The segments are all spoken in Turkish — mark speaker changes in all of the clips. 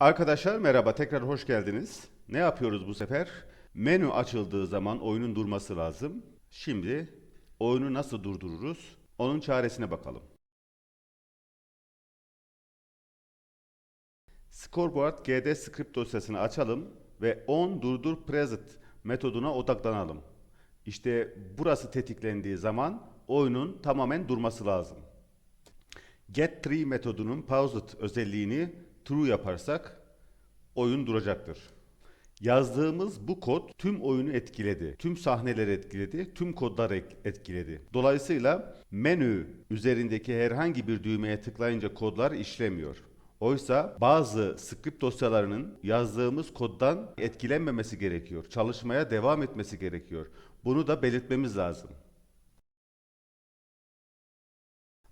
Speaker 1: Arkadaşlar merhaba, tekrar hoş geldiniz. Ne yapıyoruz bu sefer? Menü açıldığı zaman oyunun durması lazım. Şimdi oyunu nasıl durdururuz? Onun çaresine bakalım. Scoreboard GD script dosyasını açalım ve on durdur present metoduna odaklanalım. İşte burası tetiklendiği zaman oyunun tamamen durması lazım. Get3 metodunun paused özelliğini true yaparsak oyun duracaktır. Yazdığımız bu kod tüm oyunu etkiledi. Tüm sahneleri etkiledi, tüm kodları ek- etkiledi. Dolayısıyla menü üzerindeki herhangi bir düğmeye tıklayınca kodlar işlemiyor. Oysa bazı script dosyalarının yazdığımız koddan etkilenmemesi gerekiyor. Çalışmaya devam etmesi gerekiyor. Bunu da belirtmemiz lazım.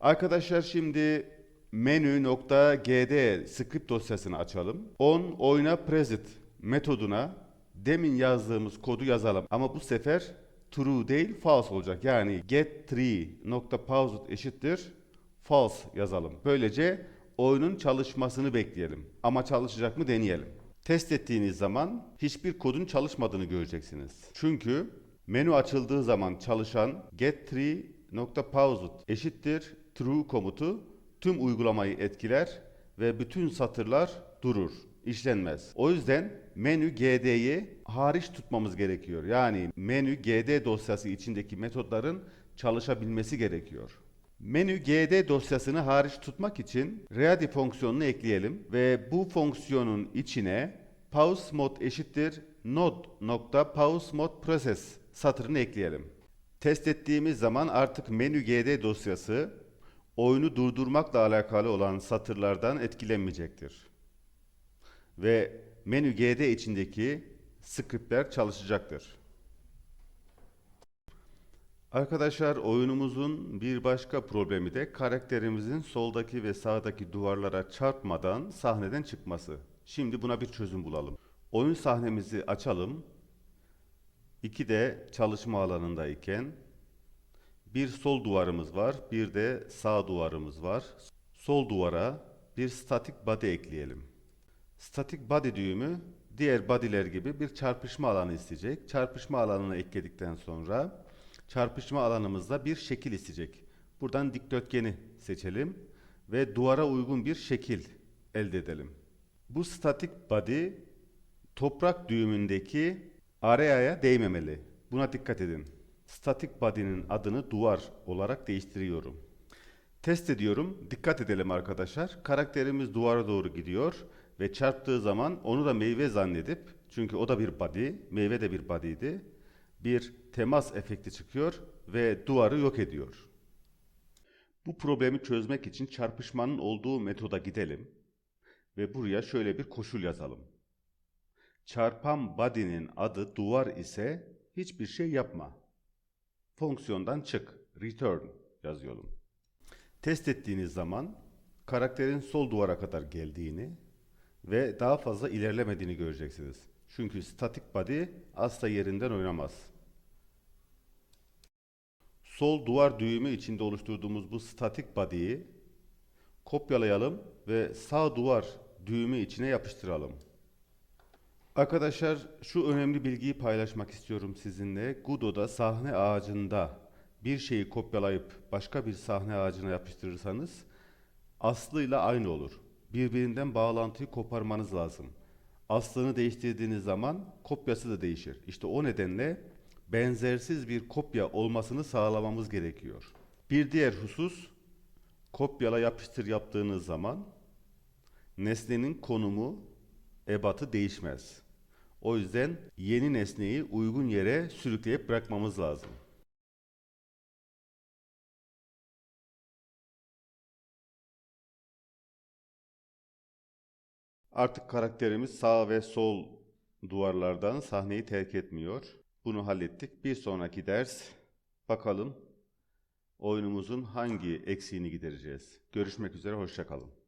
Speaker 1: Arkadaşlar şimdi menü.gd script dosyasını açalım. On oyna present metoduna demin yazdığımız kodu yazalım. Ama bu sefer true değil false olacak. Yani get3.paused eşittir false yazalım. Böylece oyunun çalışmasını bekleyelim. Ama çalışacak mı deneyelim. Test ettiğiniz zaman hiçbir kodun çalışmadığını göreceksiniz. Çünkü menü açıldığı zaman çalışan get3.paused eşittir true komutu tüm uygulamayı etkiler ve bütün satırlar durur, işlenmez. O yüzden menü gd'yi hariç tutmamız gerekiyor. Yani menü gd dosyası içindeki metodların çalışabilmesi gerekiyor. Menü gd dosyasını hariç tutmak için ready fonksiyonunu ekleyelim ve bu fonksiyonun içine pause mode eşittir node.pause mode process satırını ekleyelim. Test ettiğimiz zaman artık menü gd dosyası oyunu durdurmakla alakalı olan satırlardan etkilenmeyecektir. Ve menü gd içindeki scriptler çalışacaktır. Arkadaşlar oyunumuzun bir başka problemi de karakterimizin soldaki ve sağdaki duvarlara çarpmadan sahneden çıkması. Şimdi buna bir çözüm bulalım. Oyun sahnemizi açalım. İki de çalışma alanındayken bir sol duvarımız var, bir de sağ duvarımız var. Sol duvara bir static body ekleyelim. Static body düğümü diğer body'ler gibi bir çarpışma alanı isteyecek. Çarpışma alanını ekledikten sonra çarpışma alanımızda bir şekil isteyecek. Buradan dikdörtgeni seçelim ve duvara uygun bir şekil elde edelim. Bu static body toprak düğümündeki areaya değmemeli. Buna dikkat edin. Static body'nin adını duvar olarak değiştiriyorum. Test ediyorum. Dikkat edelim arkadaşlar. Karakterimiz duvara doğru gidiyor ve çarptığı zaman onu da meyve zannedip çünkü o da bir body, meyve de bir body'ydi. Bir temas efekti çıkıyor ve duvarı yok ediyor. Bu problemi çözmek için çarpışmanın olduğu metoda gidelim ve buraya şöyle bir koşul yazalım. Çarpan body'nin adı duvar ise hiçbir şey yapma. Fonksiyondan çık, return yazıyorum. Test ettiğiniz zaman karakterin sol duvara kadar geldiğini ve daha fazla ilerlemediğini göreceksiniz. Çünkü static body asla yerinden oynamaz. Sol duvar düğümü içinde oluşturduğumuz bu static body'yi kopyalayalım ve sağ duvar düğümü içine yapıştıralım. Arkadaşlar şu önemli bilgiyi paylaşmak istiyorum sizinle. Gudo'da sahne ağacında bir şeyi kopyalayıp başka bir sahne ağacına yapıştırırsanız aslıyla aynı olur. Birbirinden bağlantıyı koparmanız lazım. Aslını değiştirdiğiniz zaman kopyası da değişir. İşte o nedenle benzersiz bir kopya olmasını sağlamamız gerekiyor. Bir diğer husus kopyala yapıştır yaptığınız zaman nesnenin konumu ebatı değişmez. O yüzden yeni nesneyi uygun yere sürükleyip bırakmamız lazım. Artık karakterimiz sağ ve sol duvarlardan sahneyi terk etmiyor. Bunu hallettik. Bir sonraki ders bakalım oyunumuzun hangi eksiğini gidereceğiz. Görüşmek üzere, hoşça kalın.